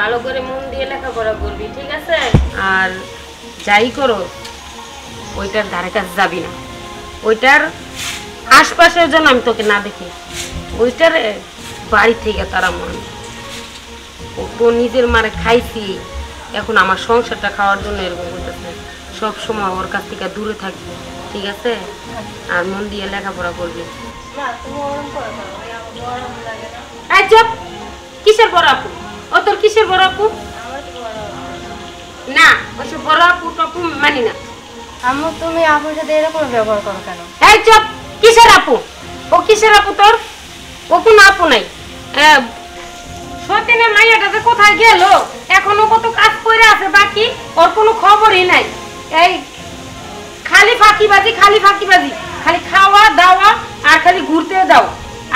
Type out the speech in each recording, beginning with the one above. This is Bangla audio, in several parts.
ভালো করে মন দিয়ে লেখাপড়া করবি ঠিক আছে? আর যাই করো ওইটার ধারে কাছে যাবি না। ওইটার আশপাশের জন্য আমি তোকে না দেখি। ওইটার বাড়ি থেকে তারা মন ও তো নিজের মারে খাইছি। এখন আমার সংসারটা খাওয়ার জন্য এরকম করতেছে। সব সময় ওর কাছ থেকে দূরে থাকবি ঠিক আছে? আর মন দিয়ে লেখাপড়া করবি। মা তুমি ওরম করে করো গরম লাগে না। এই চুপ! কিসের বড় আপু? ও তোর কিসের বড় আপু? না ওসব বড় আপু টপু মানি না। আম্মু তুমি আপুর সাথে এরকম ব্যবহার করো কেন? এই চুপ কিসের আপু? ও কিসের আপু তোর? ও কোনো আপু নাই। সতীনের মাইয়াটা যে কোথায় গেল? এখনও কত কাজ করে আছে বাকি? ওর কোনো খবরই নাই। এই খালি ফাঁকিবাজি খালি ফাঁকিবাজি। খালি খাওয়া দাওয়া আর খালি ঘুরতে দাও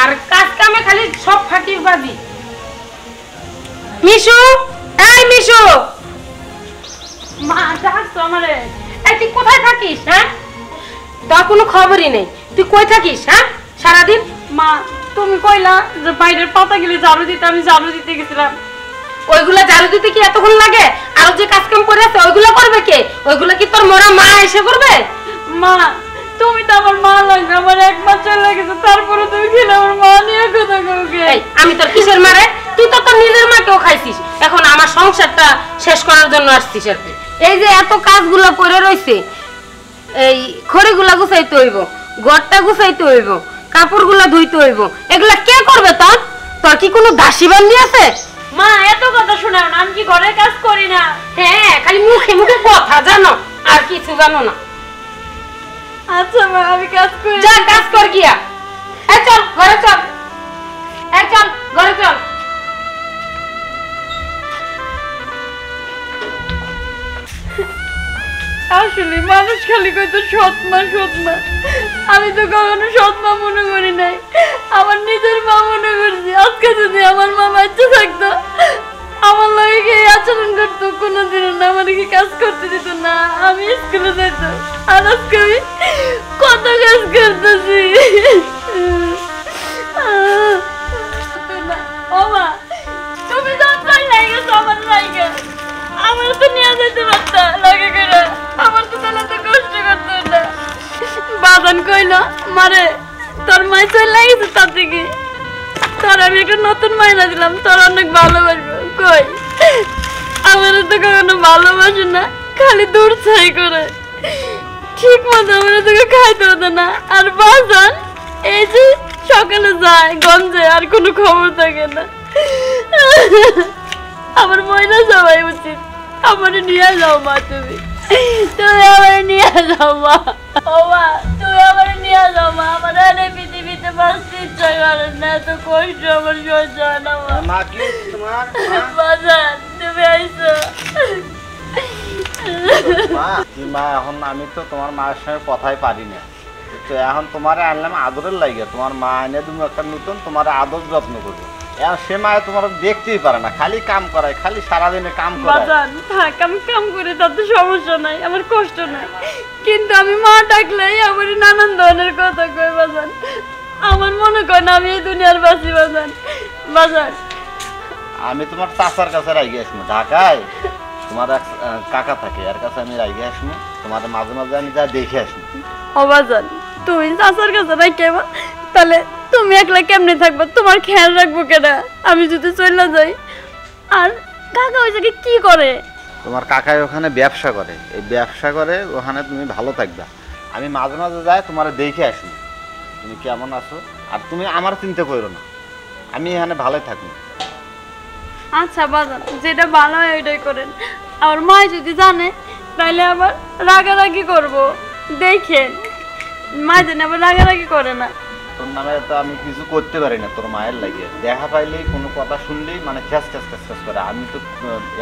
আর কাজ কামে খালি সব ফাঁকিবাজি। মিশু এই মিশু। মা ডাকছো আমারে? এই তুই কোথায় থাকিস হ্যাঁ? তোর কোনো খবরই নেই। তুই কই থাকিস হ্যাঁ? সারাদিন? মা তুমি কইলা যে বাইরের পাতা গেলে ঝাড়ু দিতে আমি ঝাড়ু দিতে গেছিলাম। ওইগুলা ঝাড়ু দিতে কি এতক্ষণ লাগে? আর যে কাজ কাম করে আছে ওইগুলা করবে কে? ওইগুলা কি তোর মরা মা এসে করবে? মা তুমি তো আমার মা লাগবে আমার এক মাস চলে গেছে তারপরে তুমি খেলে আমার মা নিয়ে কথা কাউকে আমি তোর কিসের মারে? তুই তো তোর নিজের মাকেও খাইছিস। এখন আমার সংসারটা শেষ করার জন্য আসছিস আর কি। এই যে এত কাজগুলো করে রইছে এই খড়িগুলা গুছাইতে হইব ঘরটা গুছাইতে হইব কাপড়গুলা ধুইতে হইব এগুলা কে করবে তোর? তোর কি কোনো দাসী বান্দি আছে? মা এত কথা শোনাও না আমি কি ঘরের কাজ করি না? হ্যাঁ খালি মুখে মুখে কথা জানো আর কিছু জানো না। আচ্ছা মা আমি কাজ করি যা কাজ কর গিয়া। এই চল ঘরে চল। এই চল ঘরে চল। আসলে মানুষ খালি কইতো সৎ মা সৎ মা আমি তো কখনো সৎ মা মনে করি নাই। আমার নিজের মা মনে করছি আজকে যদি আমার মা বাচ্চা থাকতো আমার লাগে কি আচরণ করতো, কোনোদিনও না, আমার কি কাজ করতে দিত না, আমি স্কুলে যেত, আর আজকে আমি কত কাজ করতেছি। তুমি আমার তো নিয়ে লাগে আমার তো কষ্ট কইল, মারে, তোর মাই আমি একটা নতুন মাইনা দিলাম, তোর অনেক ভালোবাসবো। কই আমার তো কখনো ভালোবাসে না, খালি দূর ছাই করে। ঠিক মতো আমার তোকে খাইতে হতো না। আর বাজান এই যে সকালে যায়, গঞ্জে আর কোনো খবর থাকে না। আমার ময়না সবাই উচিত। আমার নিয়ে যাও মা তুমি। তুমি আমার নিয়ে যাও মা। ও মা, তুমি আমার নিয়ে যাও মা। আমার পৃথিবীতে বাঁচতে ইচ্ছা করে না। এত কষ্ট আমার সহ্য হয় না মা কি? তুমি মা এখন আমি তো তোমার মায়ের সঙ্গে কথাই পারি না। তো এখন তোমারে আনলাম আদরের লাগে তোমার মা এনে তুমি একটা নতুন তোমার আদর যত্ন করবে। এখন সে মায়ে তোমার দেখতেই পারে না খালি কাম করায় খালি সারাদিনে কাম করায়। বাজান থাক আমি কাম করে তাতে সমস্যা নাই আমার কষ্ট নাই। কিন্তু আমি মা ডাকলেই আমার নানান ধরনের কথা কই বাজান। আমার মনে করেন আমি এই দুনিয়ার বাসি বাজান। বাজান আমি তোমার চাচার কাছে রাইগে আসব ঢাকায়। তোমার এক কাকা থাকে এর কাছে আমি রাইগে আসব তোমার মাঝে মাঝে আমি যা দেখে আসব ও বাজান তুমি চাচার কাছে নাই কেবা তাহলে তুমি একলা কেমনে থাকবে? তোমার খেয়াল রাখব কেনা আমি যদি চলে যাই আর কাকা ওই জায়গায় কি করে? তোমার কাকাই ওখানে ব্যবসা করে। এই ব্যবসা করে ওখানে তুমি ভালো থাকবা। আমি মাঝে মাঝে যাই তোমার দেখে আসব তুমি কেমন আছো? আর তুমি আমার চিন্তা করো না। আমি এখানে ভালোই থাকব আচ্ছা বাজান যেটা ভালো হয় ওইটাই করেন। আমার মা যদি জানে তাহলে আবার রাগারাগি করব। দেখেন মা যেন আবার রাগারাগি করে না। তোর নামে তো আমি কিছু করতে পারি না তোর মায়ের লাগে। দেখা পাইলেই কোনো কথা শুনলেই মানে খ্যাস খ্যাস খ্যাস খ্যাস করে। আমি তো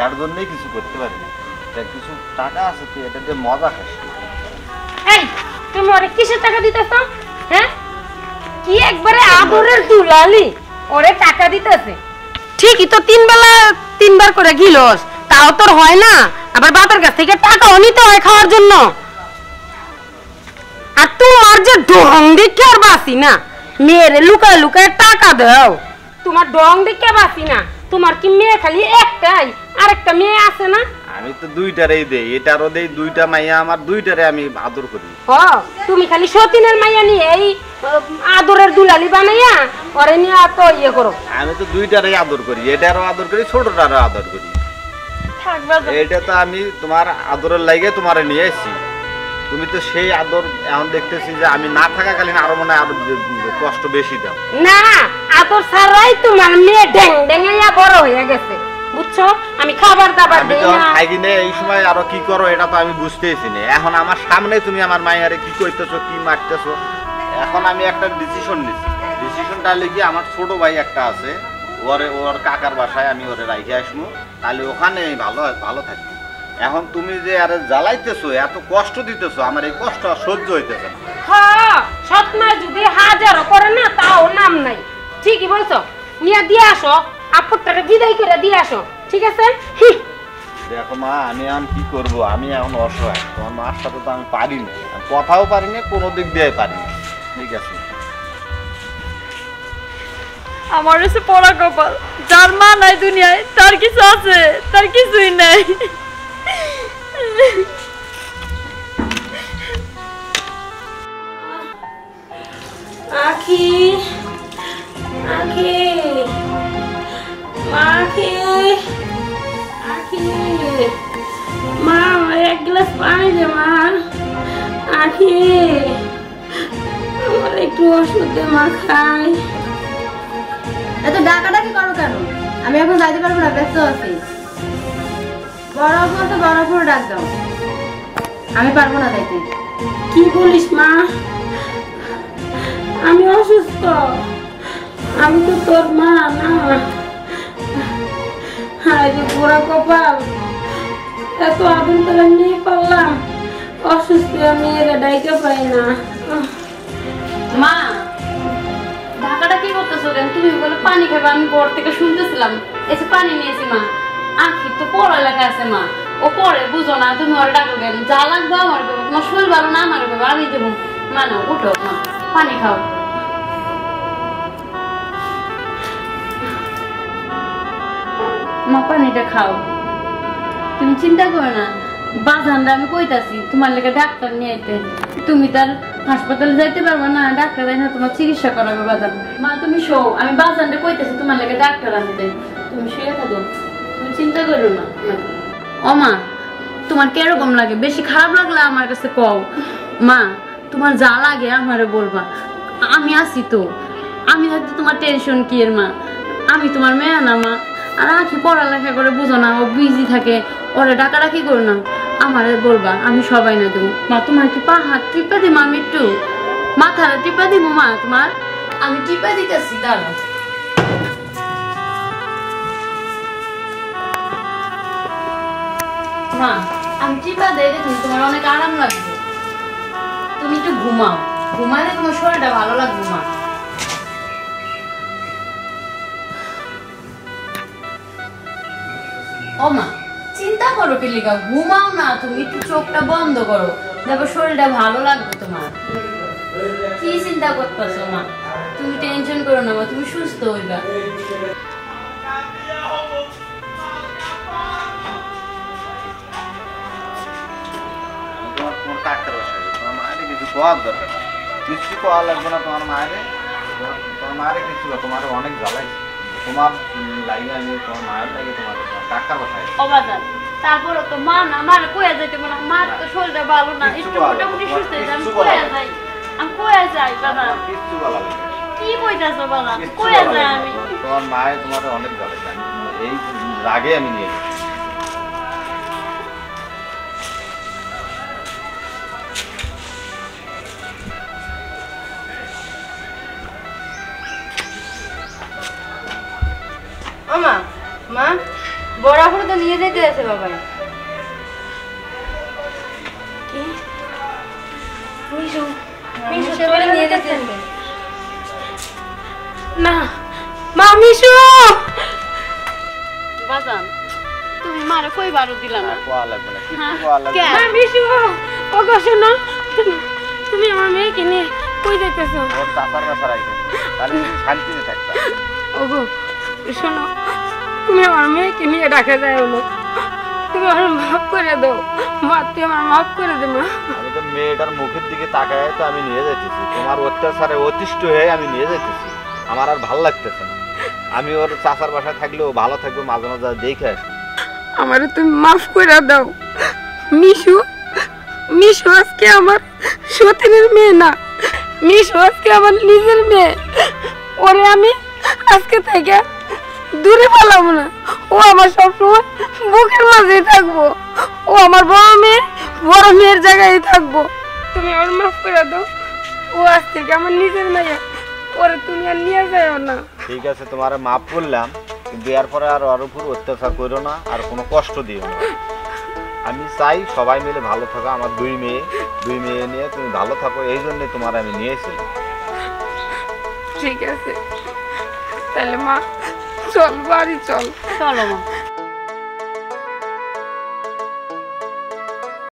এর জন্যই কিছু করতে পারি না। কিছু টাকা আছে তুই এটা দিয়ে মজা খাস। এই তুমি ওরে কিসের টাকা দিতেছ? হ্যাঁ? কি একবারে আদরের দুলালি? ওরে টাকা দিতেছে। ঠিকই তো তিন বেলা তিনবার করে গিলস, তাও তোর হয় না। আবার বাপের কাছ থেকে টাকাও নিতে হয় খাওয়ার জন্য। আর তোমার যে ডং দিকে আর বাসি না, মেয়েরে লুকায় লুকায় টাকা দাও। তোমার ডং দিকে বাসি না, তোমার কি মেয়ে খালি একটাই? আরেকটা মেয়ে আছে না? আমি তো দুইটারেই দেই এটারও দেই দুইটা মাইয়া আমার দুইটারে আমি আদর করি। হ তুমি খালি সতীনের মাইয়া নিয়ে এই আদরের দুলালি বানাইয়া ওরে নিয়ে তো ইয়ে করো। আমি তো দুইটারেই আদর করি এটারও আদর করি ছোটটারও আদর করি। এটা তো আমি তোমার আদরের লাগে তোমারে নিয়ে এসেছি। তুমি তো সেই আদর এখন দেখতেছি যে আমি না থাকাকালীন আরও মনে হয় আরও কষ্ট বেশি দাও। না আদর ছাড়াই তোমার মেয়ে ড্যাং ড্যাঙাইয়া বড় হয়ে গেছে। বুঝছ? আমি খাবার দাবার দিই না। খাই কিনে এই সময় আরও কি করো এটা তো আমি বুঝতেইছি না এখন আমার সামনে তুমি আমার মায়ের কি কইতেছো কি মারতেছো? এখন আমি একটা ডিসিশন নিছি। ডিসিশনটা হলে আমার ছোট ভাই একটা আছে। ওরে ওর কাকার বাসায় আমি ওরে রাইখে আসব তাহলে ওখানে ভালো ভালো থাকব এখন তুমি যে আরে জ্বালাইতেছো এত কষ্ট দিতেছো আমার এই কষ্ট সহ্য হইতেছে না। হ্যাঁ সৎমা যদি হাজারও করে না তাও নাম নাই। ঠিকই বলছো। নিয়ে দিয়ে আসো। আপুরটারে বিদায় করে দিয়ে আসো ঠিক আছে? দেখো মা আমি এখন কি করব? আমি এখন অসহায়। তোমার মার সাথে তো আমি পারি না। কথাও পারি না কোনো দিক দিয়ে পারি না। ঠিক আছে? আমার হচ্ছে পড়া কপাল। যার মা নাই দুনিয়ায় তার কিছু আছে তার কিছুই নাই। আখি আখি। মা আখি আখি মা আমার এক গ্লাস পানি দে মা। আখি আমার একটু ওষুধ দে মা খাই। এত ডাকাডাকি করো কেন? আমি এখন যাইতে পারব না ব্যস্ত আছি। বড় তো বড় অপুর ডাক দাও। আমি পারব না যাইতে। কি বলিস মা? আমি অসুস্থ। আমি তো তোর মা না। হায় রে বুড়া কপাল। এত আদর করে নিয়ে পারলাম। অসুস্থ আমি এরা ডাইকে পাই না। মা, ঢাকাটা কি করতেছো কেন? তুমি বলে পানি খাবে, আমি বর থেকে শুনতেছিলাম। এসে পানি নিয়েছি মা আখি তো পড়ালেখা আছে মা। ও পড়ে, বুঝো না, তুমি ওর ডাকো কেন? যা লাগবে আমার তোমার শরীর ভালো না আমার দেবো আমি দেবো। মা না উঠো, মা, পানি খাও। মা পানিটা খাও। তুমি চিন্তা করো না। বাজানরা আমি কইতাছি তোমার লেগে ডাক্তার নিয়ে আইতে। তুমি তার হাসপাতালে যাইতে পারব না ডাক্তার না তোমার চিকিৎসা করাবে বাজান। মা তুমি শো আমি বাজানরে কইতাছি তোমার লেগে ডাক্তার আনতে। তুমি শুয়ে থাকো তুমি চিন্তা করো না। ও মা তোমার কীরকম লাগে? বেশি খারাপ লাগলে আমার কাছে কও। মা তোমার যা লাগে আমারে বলবা। আমি আছি তো। আমি হয়তো তোমার টেনশন কি এর মা? আমি তোমার মেয়ে না মা। আর আখি পড়ালেখা করে বুঝো না, ও বিজি থাকে, ওরা ডাকাডাকি করো না। আমারে বলবা, আমি সবাই না দেবো। মা, তোমার কি পা হাত টিপা দিমা আমি একটু মাথাটা টিপা দিব মা, তোমার? আমি টিপা দিতেছি, দাঁড়াও। মা, আমি টিপা দেই দেখুন তোমার অনেক আরাম লাগবে। তুমি একটু ঘুমাও। ঘুমালে তোমার শরীরটা ভালো লাগবে, মা। ও মা চিন্তা করো পিলিকা ঘুমাও না, তুমি একটু চোখটা বন্ধ করো। দেখো, শরীরটা ভালো লাগবে তোমার। কি চিন্তা মা? তুমি টেনশন করো না, মা, তুমি সুস্থ হইবা। কিছু কোয়া লাগবে না তোমার মায়ের। তোমার মায়ের কিছু তোমার অনেক জ্বালাই তোমার লাগে আমি তোমার মায়ের লাগে তোমার কাকার বাসায় যাব। তারপরে তো মা না মার কোয়া যাইতে না। মার তো শরীরটা ভালো না একটু মোটামুটি সুস্থ আমি কোয়া যাই। আমি কয়ে যাই বাবা। কিচ্ছু ভালো। কি কইতাছো বাবা? কয়ে ভালো যাই আমি। তোমার- মায়ের তোমার অনেক জ্বালাই এই রাগে আমি নিয়ে গেছি। বড় তো নিয়ে যেতে আছে বাবা মিশু মিশু নিয়ে যেতে না মা মিশু! বাজান তুমি মারে কই বারো দিলা না। আর কোয়া লাগবে না কিচ্ছু হ্যাঁ, কোয়া লাগবে না। মিশু! ও গো শোনো তুমি আমার মেয়েকে নিয়ে কই যাইতেছো? ওর চাপার বাসা রাখবে তাহলে শান্তিতে থাকবে। ওগো শোনো তুমি আমার মেয়েকে নিয়ে রাখা যায় না তুমি আমার মাফ করে দাও। মা তুই আমার মাফ করে দে মা। আমি তো মেয়েটার মুখের দিকে তাকায় তো আমি নিয়ে যাইতেছি। তোমার অত্যাচারে অতিষ্ঠ হয়ে আমি নিয়ে যাইতেছি। আমার আর ভালো লাগতেছে না। আমি ওর চাচার বাসায় থাকলেও ভালো থাকবে মাঝে মাঝে দেখে আসি। আমার তুমি মাফ করে দাও। মিশু মিশু আজকে আমার সতীনের মেয়ে না। মিশু আজকে আমার নিজের মেয়ে। ওরে আমি আজকে থেকে দূরে পালাবো না। ও আমার সবসময় বুকের মাঝেই থাকব। ও আমার বড় মেয়ে বড় মেয়ের জায়গায় থাকব। তুমি আমার মাফ করে দাও। ও আজ থেকে আমার নিজের মেয়ে। ওরে তুমি আর নিয়ে যাও না। ঠিক আছে তোমার মাফ করলাম কিন্তু এরপরে আর ওর উপর অত্যাচার করো না আর কোনো কষ্ট দিও না। আমি চাই সবাই মিলে ভালো থাকো আমার দুই মেয়ে। দুই মেয়ে নিয়ে তুমি ভালো থাকো এই জন্য তোমার আমি নিয়েছিলাম ঠিক আছে। তাহলে মা চল বাড়ি চল চলো মা